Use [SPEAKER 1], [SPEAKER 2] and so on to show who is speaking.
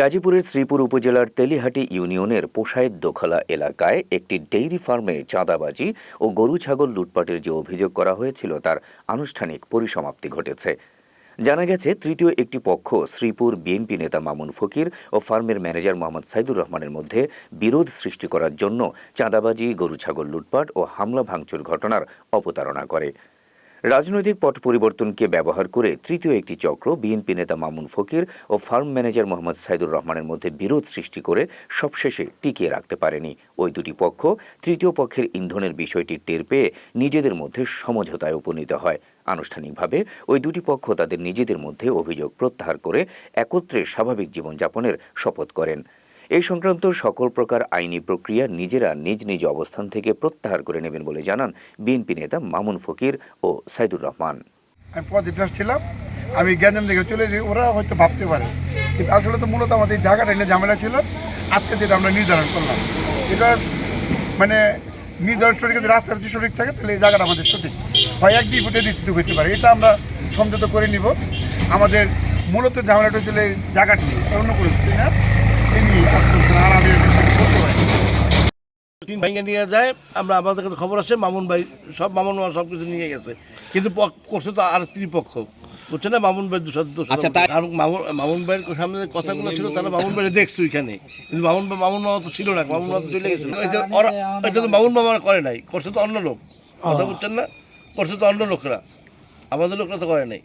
[SPEAKER 1] গাজীপুরের শ্রীপুর উপজেলার তেলিহাটি ইউনিয়নের পোষায়েত দোখলা এলাকায় একটি ডেইরি ফার্মে চাঁদাবাজি ও গরু ছাগল লুটপাটের যে অভিযোগ করা হয়েছিল তার আনুষ্ঠানিক পরিসমাপ্তি ঘটেছে। জানা গেছে, তৃতীয় একটি পক্ষ শ্রীপুর বিএনপি নেতা মামুন ফকির ও ফার্মের ম্যানেজার মোহাম্মদ সাইদুর রহমানের মধ্যে বিরোধ সৃষ্টি করার জন্য চাঁদাবাজি, গরু ছাগল লুটপাট ও হামলা ভাঙচুর ঘটনার অবতারণা করে। রাজনৈতিক পট পরিবর্তনকে ব্যবহার করে তৃতীয় একটি চক্র বিএনপি নেতা মামুন ফকির ও ফার্ম ম্যানেজার মোহাম্মদ সাইদুর রহমানের মধ্যে বিরোধ সৃষ্টি করে সবশেষে টিকিয়ে রাখতে পারেনি। ওই দুটি পক্ষ তৃতীয় পক্ষের ইন্ধনের বিষয়টি টের পেয়ে নিজেদের মধ্যে সমঝোতায় উপনীত হয়। আনুষ্ঠানিকভাবে ওই দুটি পক্ষ তাদের নিজেদের মধ্যে অভিযোগ প্রত্যাহার করে একত্রে স্বাভাবিক জীবনযাপনের শপথ করেন। এই সংক্রান্ত সকল প্রকার আইনি প্রক্রিয়া নিজেরা নিজ নিজ অবস্থান থেকে প্রত্যাহার করে নেবেন বলে জানান বিএনপি নেতা মামুন ফকির ও সাইদুর রহমান।
[SPEAKER 2] আমি পজিটিভ ছিলাম আমি গ্যাঞ্জাম দিকে চলে যাই ওরা হয়তো ভাবতে পারে। কিন্তু আসলে তো মূলত আমাদের জায়গাটা নিয়ে ঝামেলা ছিল আজকে যেটা আমরা নির্ধারণ করলাম। এটা মানে নির্ধারণ সঠিক রাস্তার যদি সঠিক থাকে তাহলে এই জায়গাটা আমাদের সঠিক। হয় এক দুই ফুটে নিশ্চিত হইতে পারে এটা আমরা সমঝোতা করে নিব। আমাদের মূলত ঝামেলাটা ছিল জায়গাটি নিয়ে, অন্য কোনো না।
[SPEAKER 3] টিন ভেঙে নিয়ে যায় আমরা আমাদের কাছে খবর আসে মামুন ভাই সব মামুন মামা সব কিছু নিয়ে গেছে। কিন্তু করছে তো আর ত্রিপক্ষ বুঝছে না? মামুন ভাই দুশো দুশো আচ্ছা কারণ মামুন মামুন ভাইয়ের সামনে কথাগুলো ছিল তারা মামুন ভাই দেখছ ওইখানে। কিন্তু মামুন ভাই মামুন মামা তো ছিল না মামুন মামা তো চলে গেছিল এই যে ওরা এটা তো মামুন মামা করে নাই করছে তো অন্য লোক। কথা বুঝছেন না? করছে তো অন্য লোকরা। আমাদের লোকরা তো করে নাই।